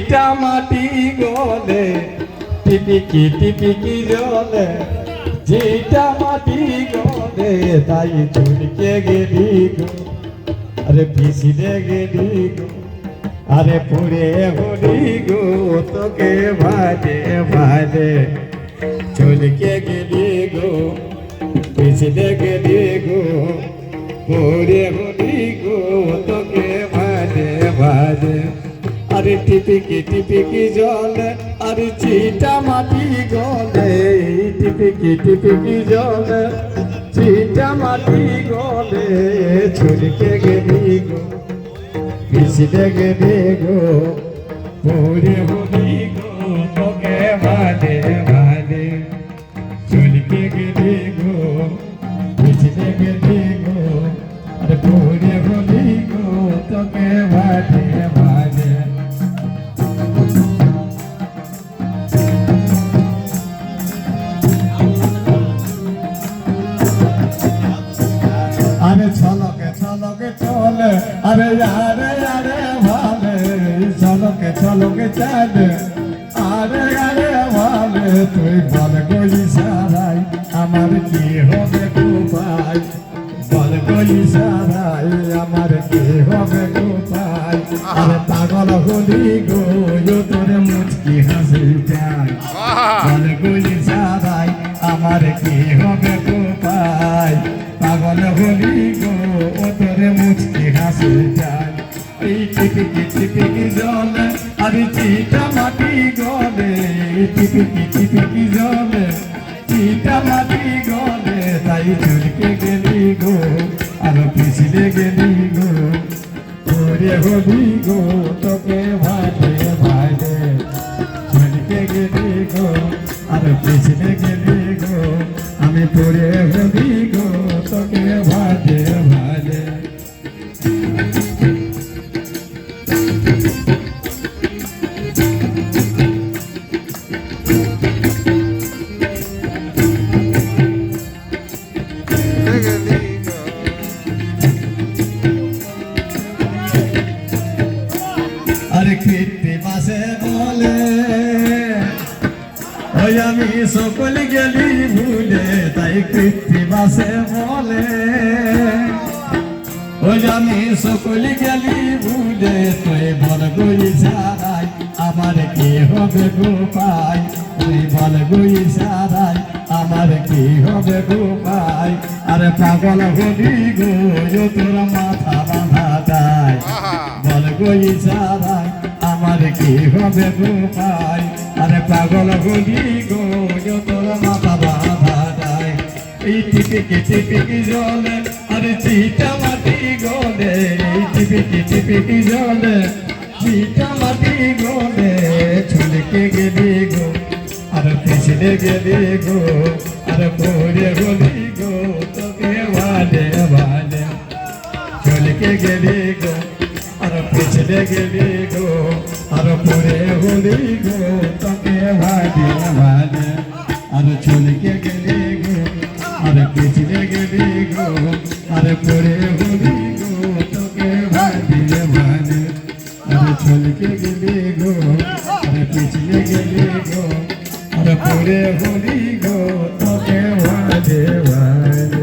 ইটা মাটি গলে, টিপিকি টিপিকি জলে। যেটা মাটি গলে, তাই চুলকে গেলি গো। আরে পিছিয়ে গেলি গো। আরে পুরে হলি গো, তোকে ভাজে ভাজে। চুলকে গেলি গো পিছিয়ে গেলি গো। পুরে হলি গো, তোকে ভাজে ভাজে। আরে টিপিকি টিপিকি জলে, আরে চিটা মাটি গলে। টিপিকি টিপিকি জলে, চিটা মাটি গলে। ছুটকে গেলি গো পিছলে গেলি গো পরে হলি গো, তোকে ভালে ভালে চলকে গেলি গো পিছলে গেলি গো, আরে পরে হলি গো, তোকে আরে আরে আরে ভালে ছলকে ছলকে চলে আরে আরে ভালে তুই বল গলি সারাই, আমার কি হবে গোপাই বল গলি সারাই, আমার কি হবে গোপাই আরে পাগল হলি গো, তোরে মুচকি হাসি চাই বল গলি সারাই, আমার কি হবে গোপাই পাগল হলি গো ও তোরে মুচকি হাসি যায় এই টিপিকি টিপিকি জলে, আরে চিটা মাটি গলে। টিপিকি টিপিকি জলে, চিটা মাটি গলে। তাই চুলকে গেলি গো, আর পিছলে গেলি গো। তোরে হলি গো, তোকে ভালে ভালে চুলকে গেলি গো, আর পিছলে গেলি গো। আমি পড়ে কীর্তি মাসে বলে ওই আমি সকল গেলি ভুলে তাই কীর্তি মাসে বলে ওই আমি সকল গেলি ভুলে তুই বল গই সারাই আমার কি হবে গোপাই তুই বল গই সারাই আমার কি হবে গোপাই আরে পাগল হলি গো তোর মাথা বাঁধা যায় বল গই সারাই কি হবে গোপাই আরে পাগল হলি গো তোর মাথা বাঁধা যায় এই টিপিকি টিপিকি জলে, আরে চিটা মাটি গলে, এই টিপিকি টিপিকি জলে, চিটা মাটি গলে, ছুলকে গেলি গো, আর পিছলে গেলি গো, আর পরে গলি গো, তোকে ভালে ভালে চলকে গেলি গো, আর পিছলে গেলি গো আর পুরে হলি গো, তোকে ভাগে ভাগে আর চলকে গেলি গো, আর পিছলে গেলি গো। আর পুরে হলি গো, তোকে ভাগে ভাগে আর চলকে গেলি গো, আর পিছলে গেলি গো। আর পুরে হলি গো, তোকে ভাগে ভাগে